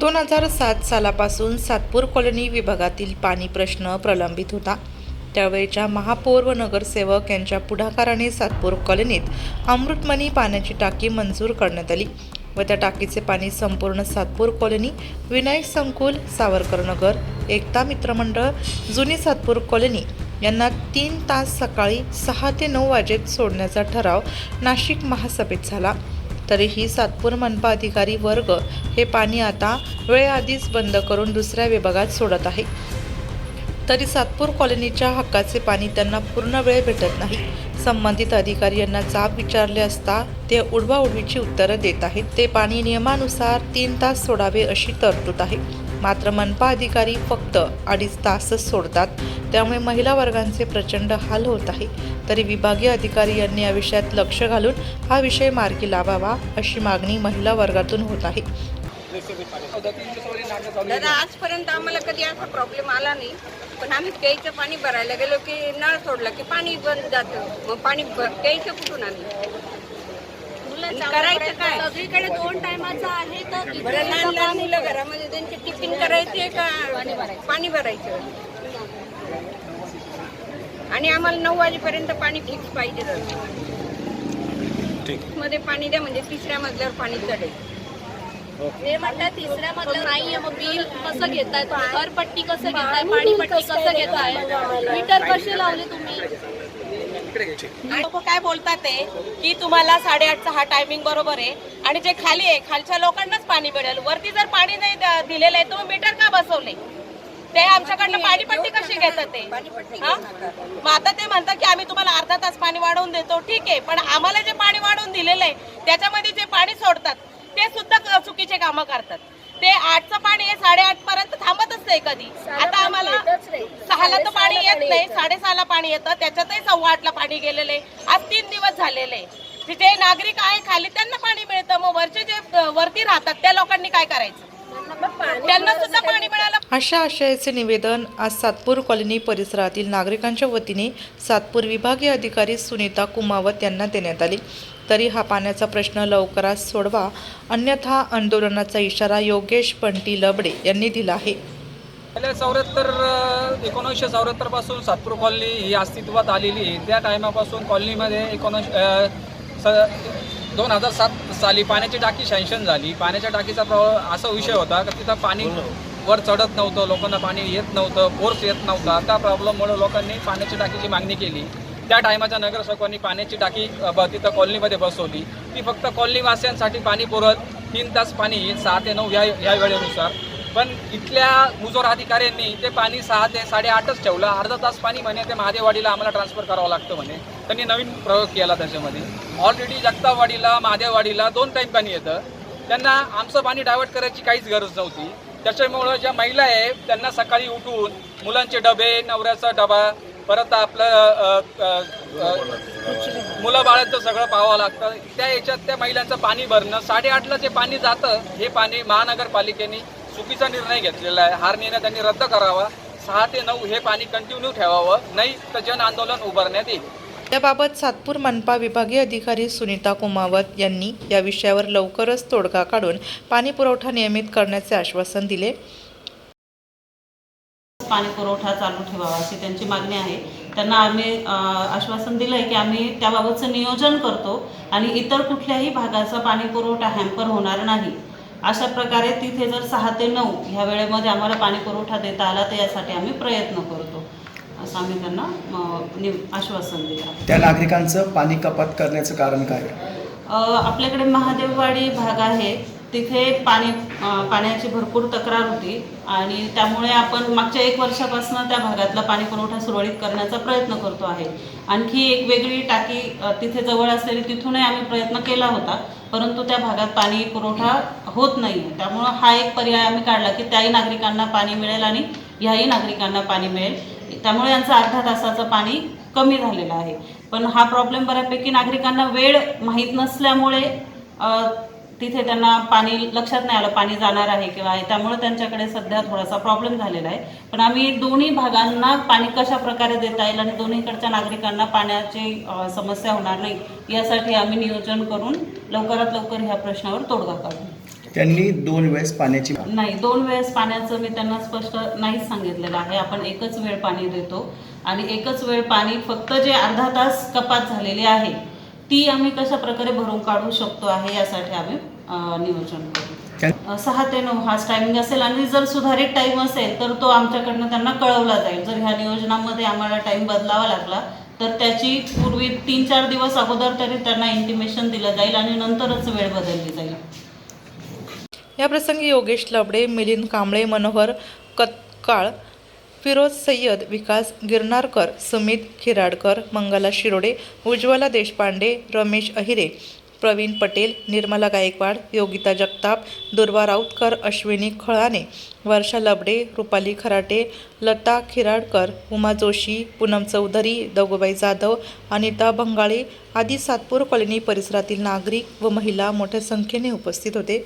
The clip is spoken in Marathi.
दोन हजार सात सालापासून सातपूर कॉलनी विभागातील पाणी प्रश्न प्रलंबित होता. त्यावेळच्या महापौर व नगरसेवक यांच्या पुढाकाराने सातपूर कॉलनीत अमृतमणी पाण्याची टाकी मंजूर करण्यात आली व त्या टाकीचे पाणी संपूर्ण सातपूर कॉलनी विनायक संकुल सावरकर नगर एकता मित्रमंडळ जुनी सातपूर कॉलनी यांना तीन तास सकाळी सहा ते नऊ वाजेत सोडण्याचा ठराव नाशिक महासभेत झाला. तरीही सातपूर मनपा अधिकारी वर्ग हे पाणी आता वेळेआधीच बंद करून दुसऱ्या विभागात सोडत आहे. तरी सातपूर कॉलनीच्या हक्काचे पाणी त्यांना पूर्ण वेळ भेटत नाही. संबंधित अधिकारी यांना जाब विचारले असता ते उडवाउडवीची उत्तरं देत आहेत. ते पाणी नियमानुसार तीन तास सोडावे अशी तरतूद आहे. मात्र मनपा अधिकारी फक्त अडीच तासच सोडतात. त्यामुळे महिला वर्गांचे प्रचंड हाल होत आहे. तरी विभागीय अधिकारी यांनी या विषयात लक्ष घालून हा विषय मार्गी लावावा अशी मागणी महिला वर्गातून होत आहे. दादा आजपर्यंत आम्हाला कधी असा प्रॉब्लेम आला नाही. पण आम्ही प्यायचं पाणी भरायला गेलो की नळ सोडलं की पाणी बंद जातं. मग पाणी भ- प्यायचं कुठून आम्ही? करायचं काय? सगळीकडे दोन टायमाचं आहे तर बरं लहान लहान मुलं घरामध्ये त्यांचे टिफिन करायचे का? पाणी भरायचं. आणि आम्हाला नऊ वाजेपर्यंत पाणी फिक्स पाहिजे मध्ये पाणी द्या म्हणजे तिसऱ्या मजल्यावर पाणी चढेल. म्हणतात तिसऱ्या मधलं नाहीये मग बिल कसं घेताय तुम्ही? घरपट्टी कसं घेताय? पाणीपट्टी कसं घेताय? मीटर कसे लावले तुम्ही? लोक काय बोलतात ते की तुम्हाला साडेआठचा हा टायमिंग बरोबर आहे. आणि जे खाली आहे खालच्या लोकांनाच पाणी मिळेल. वरती जर पाणी नाही दिलेलं आहे तुम्ही मीटर का बसवले? ते आमच्याकडनं पाणीपट्टी कशी घेतात ते? मग आता ते म्हणतात की आम्ही तुम्हाला अर्धा तास पाणी वाढवून देतो. ठीक आहे पण आम्हाला जे पाणी वाढवून दिलेलं आहे त्याच्यामध्ये जे पाणी सोडतात ते सुद्धा चुकीचे कामं करतात. ते आठचं पाणी आहे साडेआठ पर्यंत थांबतच नाही कधी. आता आम्हाला सहाला तर पाणी येत नाही साडेसहाला पाणी येतं त्याच्यातही सव्वा आठला पाणी गेलेलं आहे. आज तीन दिवस झालेले आहे. जे नागरिक आहे खाली त्यांना पाणी मिळतं. मग वरचे जे वरती राहतात त्या लोकांनी काय करायचं? त्यांना सुद्धा पाणी मिळालं. अशा आशयाचे निवेदन आज सातपूर कॉलनी परिसरातील नागरिकांच्या वतीने सातपूर विभागीय अधिकारी सुनीता कुमावत यांना देण्यात आले. तरी हा पाण्याचा प्रश्न लवकरात सोडवा अन्यथा आंदोलनाचा इशारा योगेश पंटी लबडे यांनी दिला आहे. गेल्या चौऱ्याहत्तर एकोणीसशे चौऱ्याहत्तरपासून सातपूर कॉलनी ही अस्तित्वात आलेली आहे. त्या टायमापासून कॉलनीमध्ये एकोणीस दोन हजार सात साली पाण्याची टाकी सँक्शन झाली. पाण्याच्या टाकीचा प्र असा विषय होता की तिथं पाणी वर चढत नव्हतं लोकांना पाणी येत नव्हतं फोर्स येत नव्हता. त्या प्रॉब्लेममुळे लोकांनी पाण्याची टाकीची मागणी केली. त्या टायमाच्या नगरसेवकांनी पाण्याची टाकी ब- तिथं कॉलनीमध्ये बसवली. ती फक्त कॉलनीवासियांसाठी पाणी पुरत तीन तास पाणी सहा ते नऊ या या वेळेनुसार. पण इथल्या मुजोर अधिकाऱ्यांनी ते पाणी सहा ते साडेआठच ठेवलं. अर्धा तास पाणी म्हणे ते महादेववाडीला आम्हाला ट्रान्सफर करावं लागतं म्हणे. त्यांनी नवीन प्रयोग केला त्याच्यामध्ये. ऑलरेडी जगतावाडीला महादेववाडीला दोन टाईम पाणी येतं. त्यांना आमचं पाणी डायव्हर्ट करायची काहीच गरज नव्हती. त्याच्यामुळं ज्या महिला आहे त्यांना सकाळी उठून मुलांचे डबे नवऱ्याचा डबा परत आपलं मुलं बाळाचं सगळं पाहावं लागतं. त्या याच्यात त्या महिलांचं पाणी भरणं साडेआठला जे पाणी जातं हे पाणी महानगरपालिकेने चुकीचा निर्णय घेतलेला आहे. हा निर्णय त्यांनी रद्द करावा. सहा ते नऊ हे पाणी कंटिन्यू ठेवावं. नाही तर जन आंदोलन उभारण्यात येईल. याबाबत सातपूर मनपा विभागीय अधिकारी सुनीता कुमावत यांनी या विषयावर लवकरच तोडगा काढून पाणी पुरवठा नियमित करण्याचे आश्वासन दिले. पाणी पुरवठा चालू ठेवावा अशी त्यांची मागणी आहे. त्यांना आम्ही आश्वासन दिलं आहे की आम्ही त्याबाबतचं नियोजन करतो आणि इतर कुठल्याही भागाचा पाणी पुरवठा हॅम्पर होणार नाही. अशा प्रकारे तिथे जर सहा ते नऊ ह्या वेळेमध्ये आम्हाला पाणी पुरवठा देता आला तर यासाठी आम्ही प्रयत्न करतो. असं आम्ही त्यांना आश्वासन दिलं त्या नागरिकांचं पाणी कपात करण्याचं कारण काय? आपल्याकडे महादेववाडी भाग आहे. तिथे पाणी पाण्याची भरपूर तक्रार होती आणि त्यामुळे आपण मागच्या एक वर्षापासून त्या भागातला पाणी पुरवठा सुरळीत करण्याचा प्रयत्न करतो आहे. आणखी एक वेगळी टाकी तिथे जवळ असलेली तिथूनही आम्ही प्रयत्न केला होता परंतु त्या भागात पाणी पुरवठा होत नाही. आहे त्यामुळं हा एक पर्याय आम्ही काढला की त्याही नागरिकांना पाणी मिळेल आणि ह्याही नागरिकांना पाणी मिळेल. त्यामुळे यांचं अर्धा तासाचं पाणी कमी झालेलं आहे. पण हा प्रॉब्लेम बऱ्यापैकी नागरिकांना वेळ माहीत नसल्यामुळे तिथे त्यांना पाणी लक्षात नाही आलं पाणी जाणार आहे किंवा आहे. त्यामुळे त्यांच्याकडे सध्या थोडासा प्रॉब्लेम झालेला आहे. पण आम्ही दोन्ही भागांना पाणी कशा प्रकारे देता येईल आणि दोन्हीकडच्या नागरिकांना पाण्याची समस्या होणार नाही यासाठी आम्ही नियोजन करून लवकरात लवकर ह्या प्रश्नावर तोडगा काढू. त्यांनी दोन वेळेस पाण्याची नाही दोन वेळेस पाण्याचं मी त्यांना स्पष्ट नाहीच सांगितलेलं आहे. आपण एकच वेळ पाणी देतो आणि एकच वेळ पाणी फक्त जे अर्धा तास कपात झालेली आहे ती आम्ही कशा प्रकारे भरून काढू शकतो आहे यासाठी आम्ही नियोजन करू. सहा ते नऊ हाच टायमिंग असेल आणि जर सुधारित टाईम असेल तर तो आमच्याकडनं त्यांना कळवला जाईल. जर ह्या नियोजनामध्ये आम्हाला टाईम बदलावा लागला तर त्याची पूर्वी तीन चार दिवस अगोदर तरी त्यांना इंटिमेशन दिलं जाईल आणि नंतरच वेळ बदलली जाईल. या प्रसंगी योगेश लबडे मिलिंद कांबळे मनोहर कत्काळ फिरोज सय्यद विकास गिरनारकर सुमित खिराडकर मंगला शिरोडे उज्ज्वला देशपांडे रमेश अहिरे प्रवीण पटेल निर्मला गायकवाड योगिता जगताप दुर्वा राऊतकर अश्विनी खळाने वर्षा लबडे रुपाली खराटे लता खिराडकर उमा जोशी पूनम चौधरी दगोबाई जाधव अनिता भंगाळे आदी सातपूर कॉलनी परिसरातील नागरिक व महिला मोठ्या संख्येने उपस्थित होते.